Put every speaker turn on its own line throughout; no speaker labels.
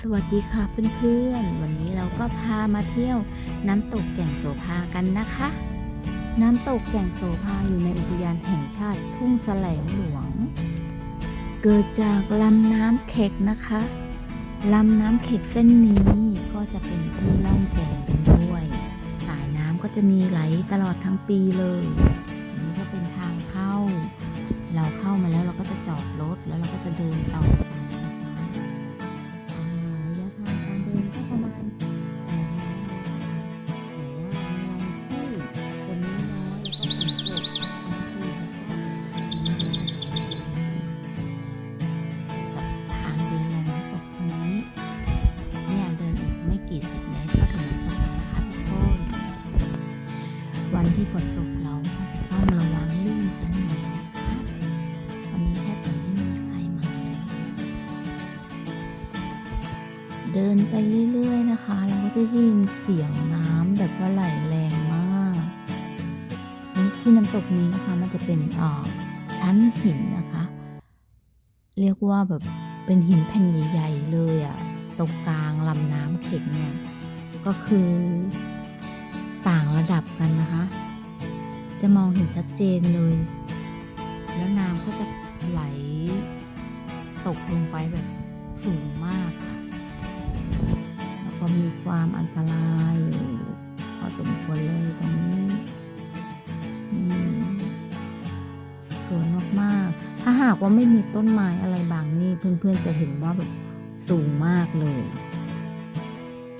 สวัสดีค่ะเพื่อนๆ วันนี้เราก็พามาเที่ยวน้ำตกแก่งโสภากันนะคะ น้ำตกแก่งโสภาอยู่ในอุทยานแห่งชาติทุ่งแสลงหลวง เกิดจากลำน้ำเข็กนะคะลำน้ำเข็กเส้นนี้ก็จะเป็นที่ล่องแก่งกันด้วย สายน้ำก็จะมีไหลตลอดทั้งปีเลยอันนี้ก็เป็นทางเข้า เราเข้ามาแล้วเราก็จะจอดรถแล้วเราก็จะเดินต่อ วันที่ฝนตกเราก็จะต้องระวังลื่นกันหน่อยนะคะวันนี้แทบจะไม่มีใครมาเลยเดินไปเรื่อยๆนะคะ เราก็จะได้ยินเสียงน้ำแบบว่าไหลแร กนี้นะคะ มันจะเป็นชั้นหินนะคะ เรียกว่าแบบเป็นหินแผ่นใหญ่ๆเลยอะตรงกลางลำน้ำเข็กเนี่ยก็คือต่างระดับกันนะคะ จะมองเห็นชัดเจนเลย แล้วน้ำก็จะไหลตกลงไปแบบสูงมากค่ะ แล้วก็มีความอันตรายอยู่พอสมควรเลยตรงนี้ มาก ถ้าหากว่าไม่มีต้นไม้อะไรบางนี่เพื่อนๆจะเห็นว่าแบบสูงมากเลย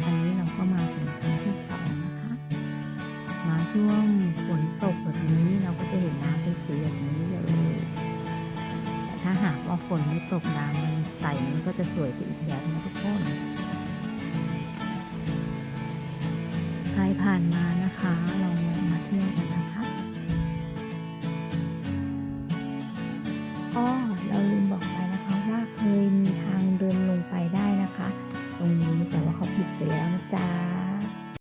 อันนี้เราก็มาถึงครั้งที่สองนะคะ มาช่วงฝนตกแบบนี้เราก็จะเห็นน้ำเป็นสีแบบนี้เลย แต่ถ้าหากว่าฝนไม่ตกน้ำมันใสมันก็จะสวยไปอีกแบบนะทุกคนใครผ่านมานะคะลองมา